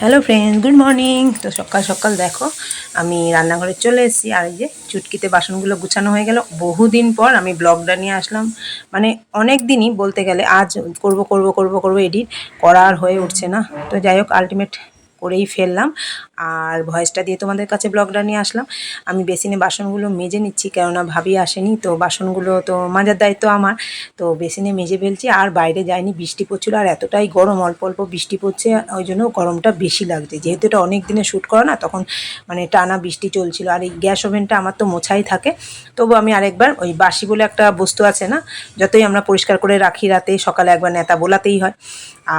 Hello friend good morning তো সকাল সকাল দেখো, আমি রান্নাঘরে চলে এসেছি, আর এই যে চুটকিতে বাসনগুলো গুছানো হয়ে গেল। বহুদিন পর আমি ব্লগটা নিয়ে আসলাম। মানে অনেক দিনই বলতে গেলে আজ করব করব করব করব, এডিট করার হয়ে উঠছে না। তো যাই হোক আলটিমেট করেই ফেললাম। আর ভয়েসটা দিয়ে তোমাদের কাছে ব্লগটা নিয়ে আসলাম। আমি বেসিনে বাসনগুলো মেজে নিচ্ছি, কেননা ভাবি আসেনি, তো বাসনগুলো তো মাজার দায়িত্ব আমার। তো বেসিনে মেজে ফেলছি, আর বাইরে যায়নি, বৃষ্টি পড়ছিল, আর এতটাই গরম, অল্প অল্প বৃষ্টি পড়ছে, ওই জন্য গরমটা বেশি লাগছে। যেহেতু এটা অনেক দিনে শ্যুট করা না, তখন মানে টানা বৃষ্টি চলছিল, আর এই গ্যাস ওভেনটা আমার তো মোছাই থাকে। তবু আমি আরেকবার ওই বাসি বলে একটা বস্তু আছে না, যতই আমরা পরিষ্কার করে রাখি রাতে, সকালে একবার নেতা বোলাতেই হয়।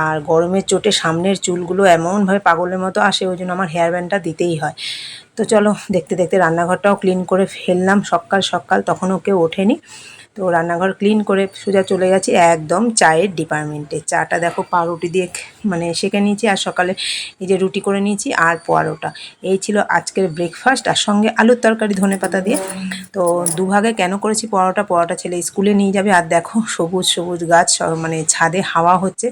আর গরমের চোটে সামনের চুলগুলো এমনভাবে পাগলের মতো আসে, ওই জন্য আমার হেয়ার ব্যান্ডটা দিতেই হয়। তো চলো দেখতে দেখতে রান্নাঘরটাও ক্লিন করে ফেললাম সকাল সকাল, তখনও কেউ ওঠেনি। তো রান্নাঘর ক্লিন করে সোজা চলে গেছি একদম চায়ের ডিপার্টমেন্টে চাটা দেখো পাউরুটি দিয়ে মানে সেঁকে নিয়েছি আর সকালে এই যে রুটি করে নিয়েছি আর পোয়ারোটা এই ছিল আজকের ব্রেকফাস্ট আর সঙ্গে আলুর তরকারি ধনে পাতা দিয়ে। তো দুভাগে কেন করেছি পরোটা? পরোটা ছেলে স্কুলে নিয়ে যাবে আর দেখো সবুজ সবুজ গাছ মানে ছাদে হাওয়া হচ্ছে।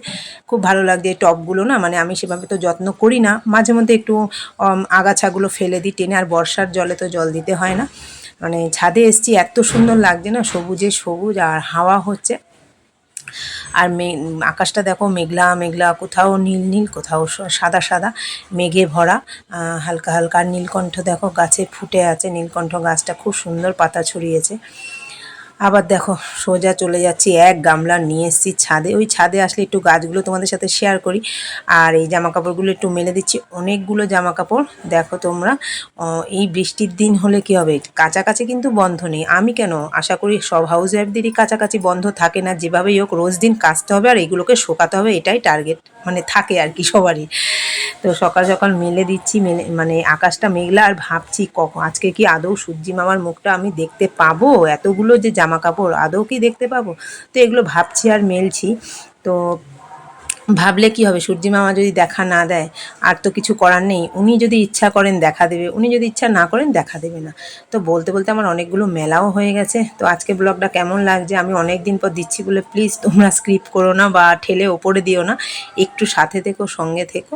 খুব ভালো লাগছে এই টবগুলো না মানে আমি সেভাবে তো যত্ন করি না। মাঝে মধ্যে একটু আগাছাগুলো ফেলে দিই টেনে, আর বর্ষার জলে তো জল দিতে হয় না। মানে ছাদে এসছি, এত সুন্দর লাগছে না? সবুজে সবুজ আর হাওয়া হচ্ছে। আর মে আকাশটা দেখো মেঘলা মেঘলা, কোথাও নীল নীল, কোথাও সাদা সাদা, মেঘে ভরা। হালকা হালকা নীলকণ্ঠ দেখো, গাছে ফুটে আছে। নীলকণ্ঠ গাছটা খুব সুন্দর পাতা ছড়িয়েছে। আবার দেখো, সোজা চলে যাচ্ছি, এক গামলা নিয়ে এসেছি ছাদে। ওই ছাদে আসলে একটু গাছগুলো তোমাদের সাথে শেয়ার করি। আর এই জামা কাপড়গুলো একটু মেলে দিচ্ছি। অনেকগুলো জামা কাপড় দেখো তোমরা এই বৃষ্টির দিন হলে কি হবে? কাছাকাছি কিন্তু বন্ধ নেই। আমি কেন? আশা করি সব হাউস ওয়াইফদেরই কাছাকাছি বন্ধ থাকে না। যেভাবেই হোক, রোজ দিন কাচতে হবে আর এগুলোকে শোকাতে হবে, এটাই টার্গেট মানে থাকে আর কি সবারই। তো সকাল সকাল মেলে দিচ্ছি, মেলে মানে আকাশটা মেঘলা আর ভাবছি কখন আজকে কি আদৌ সূর্যি মামার মুখটা আমি দেখতে পাবো? এতগুলো যে জামা কাপড় আদৌ কি দেখতে পাবো? তো এগুলো ভাবছি আর মেলছি। তো ভাবলে কি হবে? সূর্যি মামা যদি দেখা না দেয়, আর তো কিছু করার নেই, উনি যদি ইচ্ছা করেন দেখা দেবে, উনি যদি ইচ্ছা না করেন দেখা দেবে না। তো বলতে বলতে আমার অনেকগুলো মেলাও হয়ে গেছে। তো আজকে ব্লগটা কেমন লাগছে? আমি অনেক দিন পর দিচ্ছি বলে প্লিজ তোমরা স্ক্রিপ্ট করো না বা ঠেলে ওপরে দিও না। একটু সাথে থেকো, সঙ্গে থেকো।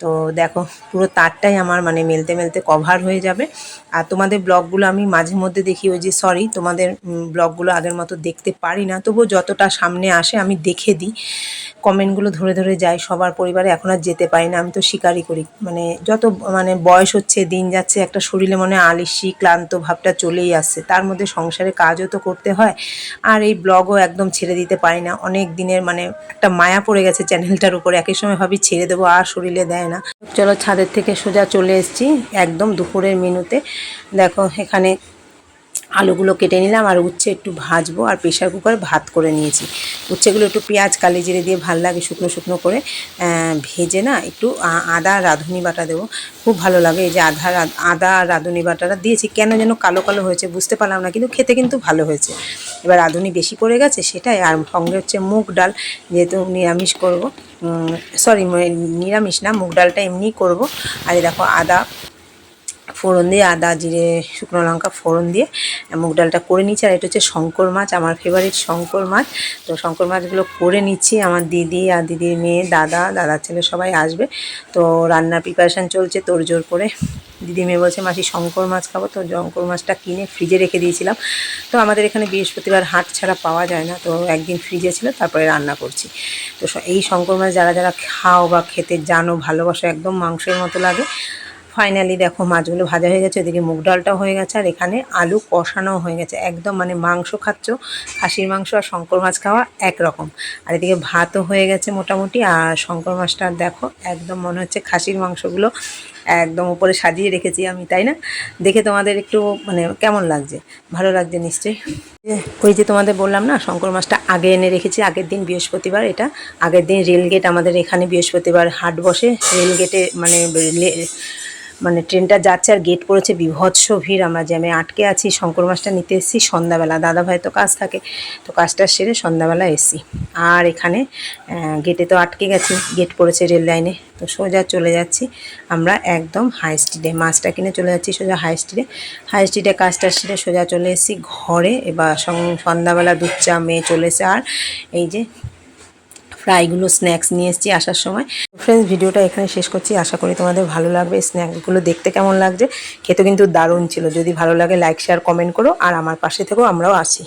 তো দেখো, পুরো তারটাই আমার মানে মেলতে মেলতে কভার হয়ে যাবে। আর তোমাদের ব্লগগুলো আমি মাঝে মধ্যে দেখি, ওই যে সরি তোমাদের ব্লগগুলো আগের মতো দেখতে পারি না। তবুও যতটা সামনে আসে আমি দেখে দিই। কমেন্টগুলো ধরে ধরে ধরে যাই, সবার পরিবারে এখন আর যেতে পারি না, আমি তো শিকারই করি। মানে যত মানে বয়স হচ্ছে, দিন যাচ্ছে, একটা শরীরে মনে আলিসি, ক্লান্ত ভাবটা চলেই আসছে তার মধ্যে সংসারে কাজও তো করতে হয়, আর এই ব্লগও একদম ছেড়ে দিতে পারি না। অনেক দিনের মানে একটা মায়া পড়ে গেছে চ্যানেলটার উপরে একই সময় ভাবি ছেড়ে দেবো, আর শরীরে দেয় না। চলো ছাদের থেকে সোজা চলে এসেছি, একদম দুপুরের মেনুতে। দেখো, এখানে আলুগুলো কেটে নিলাম আর উচ্ছে একটু ভাজবো আর প্রেশার কুকারে ভাত করে নিয়েছি। উচ্ছেগুলো একটু পেঁয়াজ, কালি জিরে দিয়ে ভালো লাগে শুকনো শুকনো করে ভেজে না একটু আদা, রাঁধুনি বাটা দেবো। খুব ভালো লাগে এই যে আধা আদা আর রাঁধুনি বাটাটা দিয়েছি, কেন যেন কালো কালো হয়েছে বুঝতে পারলাম না, কিন্তু খেতে কিন্তু ভালো হয়েছে। এবার রাঁধুনি বেশি পড়ে গেছে সেটাই, আর সঙ্গে হচ্ছে মুগ ডাল যেহেতু নিরামিষ করব সরি নিরামিষ না, মুগ ডালটা এমনিই করব। আর দেখো আদা ফোড়ন দিয়ে, আদা, জিরে, শুকনো লঙ্কা ফোড়ন দিয়ে মুগ ডালটা করে নিচ্ছি আর এটা হচ্ছে শঙ্কর মাছ, আমার ফেভারিট শঙ্কর মাছ। তো শঙ্কর মাছগুলো করে নিচ্ছি। আমার দিদি আর দিদির মেয়ে, দাদা, দাদার ছেলে সবাই আসবে। তো রান্নার প্রিপারেশান চলছে তোর জোর করে। দিদি মেয়ে বলছে, মাসি, শঙ্কর মাছ খাব তো। শঙ্কর মাছটা কিনে ফ্রিজে রেখে দিয়েছিলাম। তো আমাদের এখানে বৃহস্পতিবার হাট ছাড়া পাওয়া যায় না। তো একদিন ফ্রিজে ছিল, তারপরে রান্না করছি। তো এই শঙ্কর মাছ যারা যারা খাও বা খেতে জানো, ভালোবাসো, একদম মাংসের মতো লাগে। ফাইনালি দেখো মাছগুলো ভাজা হয়ে গেছে, এদিকে মুগ ডালটাও হয়ে গেছে, আর এখানে আলু কষানো হয়ে গেছে। একদম মানে মাংস খাচ্ছ, খাসির মাংস আর শঙ্কর মাছ খাওয়া একরকম। আর এদিকে ভাতও হয়ে গেছে মোটামুটি, আর শঙ্কর মাছটা দেখো একদম মনে হচ্ছে খাসির মাংসগুলো একদম উপরে সাজিয়ে রেখেছি আমি, তাই না? দেখে তোমাদের একটু মানে কেমন লাগছে? ভালো লাগছে নিশ্চয়ই? ওই যে তোমাদের বললাম না, শঙ্কর মাছটা আগে এনে রেখেছি, আগের দিন বৃহস্পতিবার, এটা আগের দিন রেলগেট আমাদের এখানে বৃহস্পতিবার হাট বসে রেলগেটে মানে মানে ট্রেনটা যাচ্ছে আর গেট পড়েছে বিভৎস ভিড়। আমরা জ্যামে আটকে আছি, শঙ্কর মাছটা নিতে এসেছি সন্ধ্যাবেলা। দাদা ভাই তো কাজ থাকে, তো কাজটা সেরে সন্ধ্যাবেলা এসেছি। আর এখানে গেটে তো আটকে গেছি গেট পড়েছে রেল লাইনে তো সোজা চলে যাচ্ছি আমরা একদম হাই স্ট্রিটে মাছটা কিনে চলে যাচ্ছি সোজা হাই স্ট্রিটে হাই স্ট্রিটে কাজটা সেরে সোজা চলে এসেছি ঘরে। এবার সন্ধ্যাবেলা দুধ চা মেয়ে চলে এসে আর এই যে ফ্রাইগুলো স্ন্যাক্স নিয়ে এসেছি আসার সময়। ফ্রেন্ডস ভিডিওটা এখানে শেষ করছি। আশা করি তোমাদের ভালো লাগবে। স্ন্যাক্সগুলো দেখতে কেমন লাগছে? খেতে কিন্তু দারুণ ছিল। যদি ভালো লাগে লাইক শেয়ার কমেন্ট করো। আর আমার পাশে থেকেও আমরাও আছি